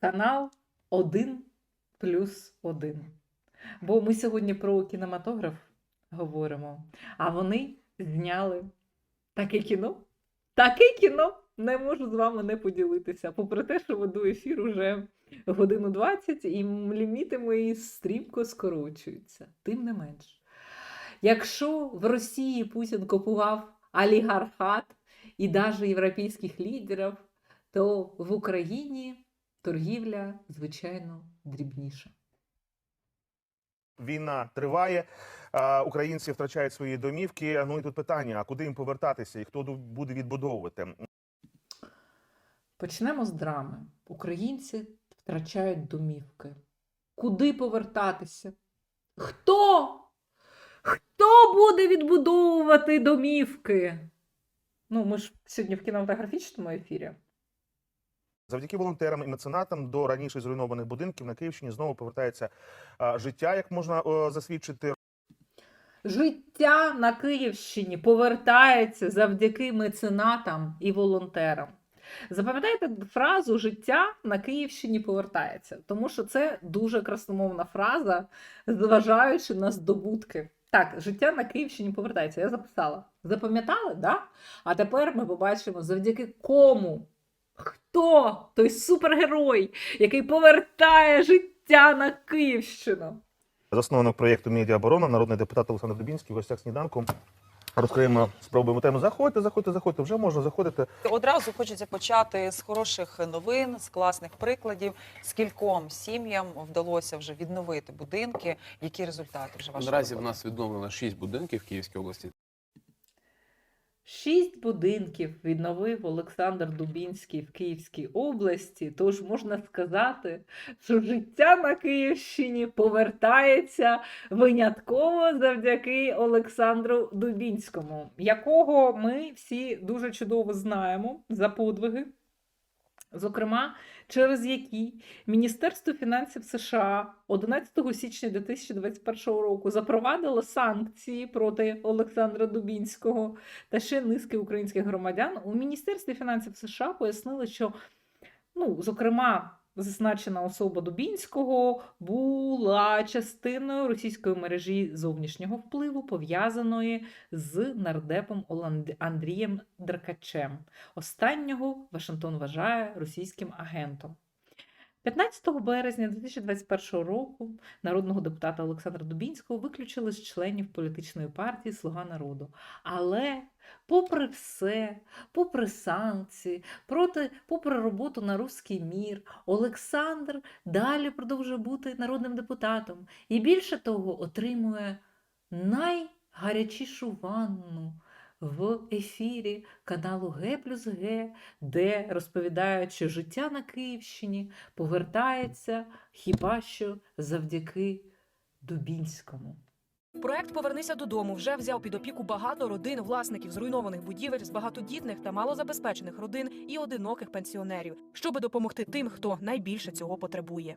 канал 1 плюс 1. Бо ми сьогодні про кінематограф говоримо, а вони зняли таке кіно. Таке кіно не можу з вами не поділитися. Попри те, що веду ефір уже годину 20, і ліміти мої стрімко скорочуються. Тим не менш. Якщо в Росії Путін купував олігархат і навіть європейських лідерів, то в Україні торгівля, звичайно, дрібніша. Війна триває, українці втрачають свої домівки. Ну і тут питання: а куди їм повертатися і хто буде відбудовувати? Почнемо з драми. Українці втрачають домівки. Куди повертатися? Хто? Хто буде відбудовувати домівки? Ну, ми ж сьогодні в кінематографічному ефірі. Завдяки волонтерам і меценатам до раніше зруйнованих будинків на Київщині знову повертається життя, як можна засвідчити. Життя на Київщині повертається завдяки меценатам і волонтерам. Запам'ятайте фразу життя на Київщині повертається, тому що це дуже красномовна фраза, зважаючи на здобутки. Так, життя на Київщині повертається. Я записала. Запам'ятали, да? А тепер ми побачимо, завдяки кому, хто той супергерой, який повертає життя на Київщину. Засновник проєкту Медіаоборона, народний депутат Олександр Дубінський, в гостях сніданку. Розкриємо, спробуємо тему. Заходьте, заходьте, заходьте. Вже можна заходити. Одразу хочеться почати з хороших новин, з класних прикладів. Скільком сім'ям вдалося вже відновити будинки. Які результати вже вашої Наразі в нас відновлено 6 будинків в Київській області. Шість будинків відновив Олександр Дубінський в Київській області. Тож можна сказати, що життя на Київщині повертається винятково завдяки Олександру Дубінському, якого ми всі дуже чудово знаємо за подвиги. Зокрема, через які Міністерство фінансів США 11 січня 2021 року запровадило санкції проти Олександра Дубінського та ще низки українських громадян. У Міністерстві фінансів США пояснили, що, ну, зокрема, зазначена особа Дубінського була частиною російської мережі зовнішнього впливу, пов'язаної з нардепом Андрієм Деркачем. Останнього Вашингтон вважає російським агентом. 15 березня 2021 року народного депутата Олександра Дубінського виключили з членів політичної партії Слуга народу. Але, попри все, попри санкції, проти, попри роботу на руський мір, Олександр далі продовжує бути народним депутатом і більше того отримує найгарячішу ванну в ефірі каналу Г плюс Г, де розповідають, що життя на Київщині повертається хіба що завдяки Дубінському. Проект Повернися додому вже взяв під опіку багато родин, власників зруйнованих будівель з багатодітних та малозабезпечених родин і одиноких пенсіонерів, щоби допомогти тим, хто найбільше цього потребує.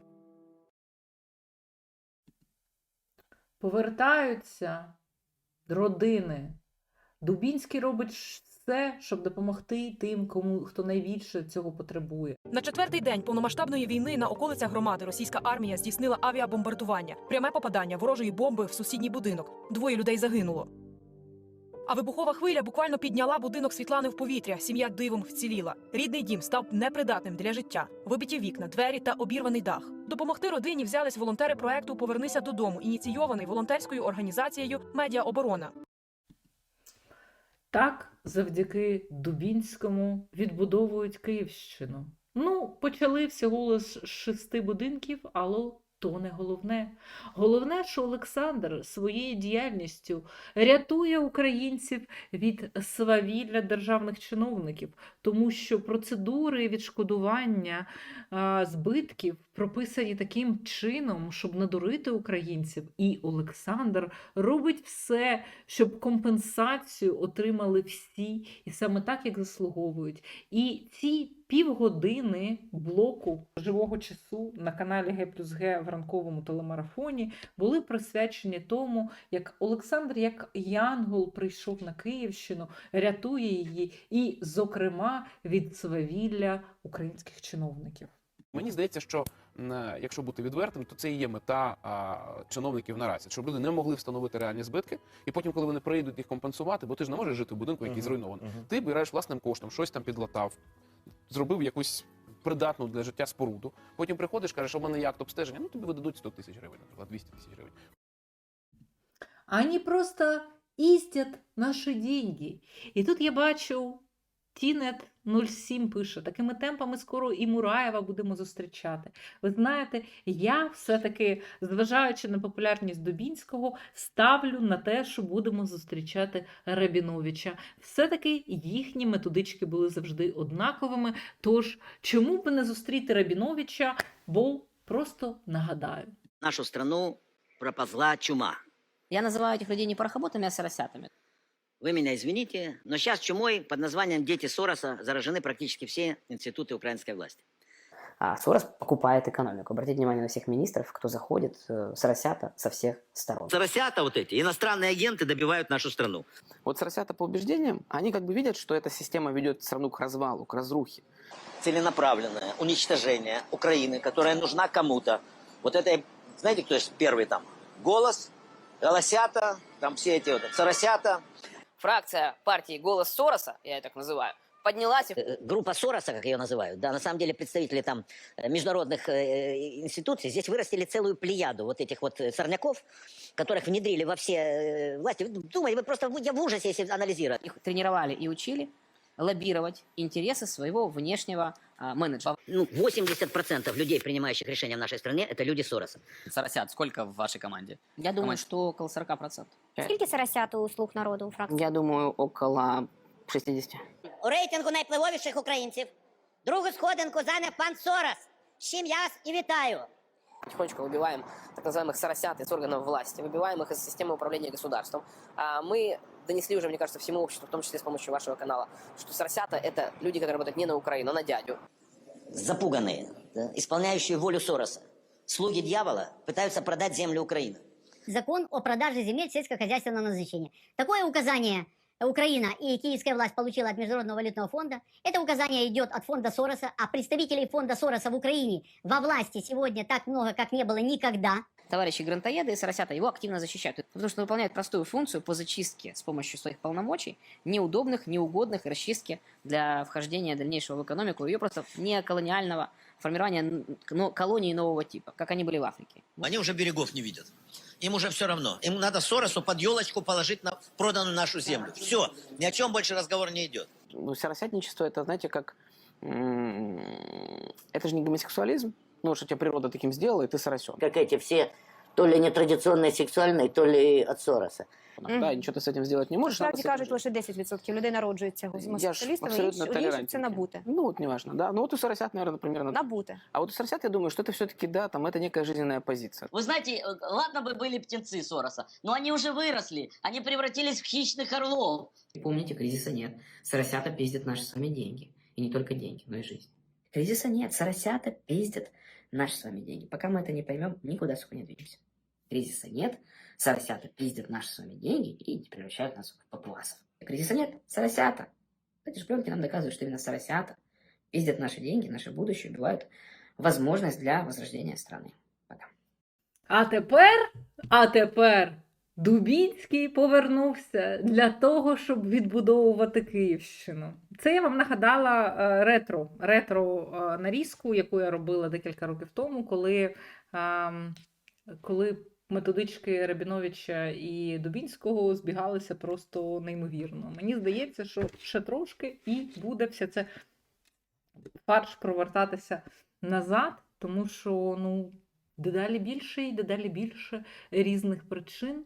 Повертаються родини. Дубінський робить все, щоб допомогти тим, кому хто найбільше цього потребує. На четвертий день повномасштабної війни на околицях громади російська армія здійснила авіабомбардування, пряме попадання ворожої бомби в сусідній будинок. Двоє людей загинуло. А вибухова хвиля буквально підняла будинок Світлани в повітря. Сім'я дивом вціліла. Рідний дім став непридатним для життя. Вибиті вікна, двері та обірваний дах. Допомогти родині взялись волонтери проекту Повернися додому, ініційований волонтерською організацією Медіаоборона. Так, завдяки Дубінському відбудовують Київщину. Ну, почали всього лише з шести будинків, але то не головне. Головне, що Олександр своєю діяльністю рятує українців від свавілля державних чиновників, тому що процедури відшкодування збитків прописані таким чином, щоб надурити українців. І Олександр робить все, щоб компенсацію отримали всі, і саме так, як заслуговують. І ці півгодини блоку живого часу на каналі Г плюс Г в ранковому телемарафоні були присвячені тому, як Олександр, як Янгол, прийшов на Київщину, рятує її, і, зокрема, від свавілля українських чиновників. Мені здається, що м, якщо бути відвертим, то це і є мета а, чиновників наразі, щоб люди не могли встановити реальні збитки, і потім, коли вони прийдуть їх компенсувати, бо ти ж не можеш жити в будинку, який Мгм, зруйнований. мгм. Ти береш власним коштом, щось там підлатав, зробив якусь придатну для життя споруду. Потім приходиш, кажеш, у мене є акт обстеження, ну тобі видадуть 100 тисяч гривень, наприклад, 200 тисяч гривень. Ані просто Істять наші деньги. І тут я бачу, Тінет 07 пише, такими темпами скоро і Мураєва будемо зустрічати. Ви знаєте, я все-таки, зважаючи на популярність Дубінського, ставлю на те, що будемо зустрічати Рабіновича. Все-таки їхні методички були завжди однаковими. Тож, чому б не зустріти Рабіновича? Бо просто нагадаю. нашу страну проползла чума. Я называю этих людей не порохоботами, а соросятами. Вы меня извините, но сейчас чумой под названием «Дети Сороса» заражены практически все институты украинской власти. А Сорос покупает экономику. Обратите внимание на всех министров, кто заходит, э, соросята со всех сторон. Соросята вот эти, иностранные агенты добивают нашу страну. Вот соросята по убеждениям, они как бы видят, что эта система ведет страну к развалу, к разрухе. Целенаправленное уничтожение Украины, которая нужна кому-то. Вот это, знаете, кто есть первый там? Голос, голосята, там все эти вот, соросята. фракция партии «Голос Сороса», я ее так называю, поднялась и Э, Группа Сороса, как ее называют, да, на самом деле представители там э, международных э, институций здесь вырастили целую плеяду вот этих вот э, сорняков, которых внедрили во все э, власти. Вы Думаете, вы просто, вы- я в ужасе, если анализировать. Их тренировали и учили лоббировать интересы своего внешнего а, менеджера. Ну, 80% людей, принимающих решения в нашей стране, это люди Сороса. Соросят, сколько в вашей команде? Я думаю, Команд- что около 40%. Скільки соросят у слуг народу у фракції? Я думаю, около 60. У рейтингу найвпливовіших українців другу сходинку зайняв пан Сорос. З чим я вас і вітаю. потихонечку выбиваем так называемых соросят из органов власти, выбиваем их из системы управления государством. А мы донесли уже, мне кажется, всему обществу, в том числе с помощью вашего канала, что соросята — это люди, которые работают не на Украину, а на дядю. Запуганные, да, исполняющие волю Сороса. Слуги дьявола пытаются продать землю Украины. Закон о продаже земель сельскохозяйственного назначения. Такое указание Украина и киевская власть получила от Международного валютного фонда. Это указание идет от фонда Сороса, а представителей фонда Сороса в Украине во власти сегодня так много, как не было никогда. Товарищи грантоеды и соросята его активно защищают, потому что выполняют простую функцию по зачистке с помощью своих полномочий неудобных, неугодных расчистки для вхождения дальнейшего в экономику ее просто неоколониального формирования н- но- колонии нового типа, как они были в Африке. Они уже берегов не видят. Им уже все равно. Им надо Соросу под елочку положить на проданную нашу землю. Все. Ни о чем больше разговор не идет. Ну, соросятничество это, знаете, как... м, Это же не гомосексуализм. Ну, что тебя природа таким сделала, и ты соросен. Как эти все то ли нетрадиционные сексуальные, то ли от Сороса. Да, и ничего ты с этим сделать не можешь. надо с этим жить. лише 10% людей народжується Я ж гомосексуалістами, абсолютно інші- у інших толерантен. це набуте. Ну, вот неважно, да. Ну, вот у соросят, наверное, примерно... Набуте. А вот у соросят, я думаю, что это все-таки, да, там, это некая жизненная позиция. Вы знаете, э, ладно бы были птенцы Сороса, но они уже выросли. Они превратились в хищных орлов. Помните, кризиса нет. Соросята пиздят наши с вами деньги. И не только деньги, но и жизнь. Кризиса нет. Соросята пиздят наши с вами деньги. Пока мы это не поймем, никуда, сука, не двинемся. Кризиса нет. Соросята пиздят наши с вами деньги и превращают нас в папуасов. Кризиса нет. Соросята. Эти шпионки нам доказывают, что именно соросята пиздят наши деньги, наше будущее, убивают возможность для возрождения страны. Пока. А тепер, а тепер Дубінський повернувся для того, щоб відбудовувати Київщину. Це я вам нагадала е, ретро, ретро е, нарізку, яку я робила декілька років тому, коли, ем, коли методички Рабіновича і Дубінського збігалися просто неймовірно. Мені здається, що ще трошки і буде все це фарш провертатися назад, тому що ну, дедалі більше і дедалі більше різних причин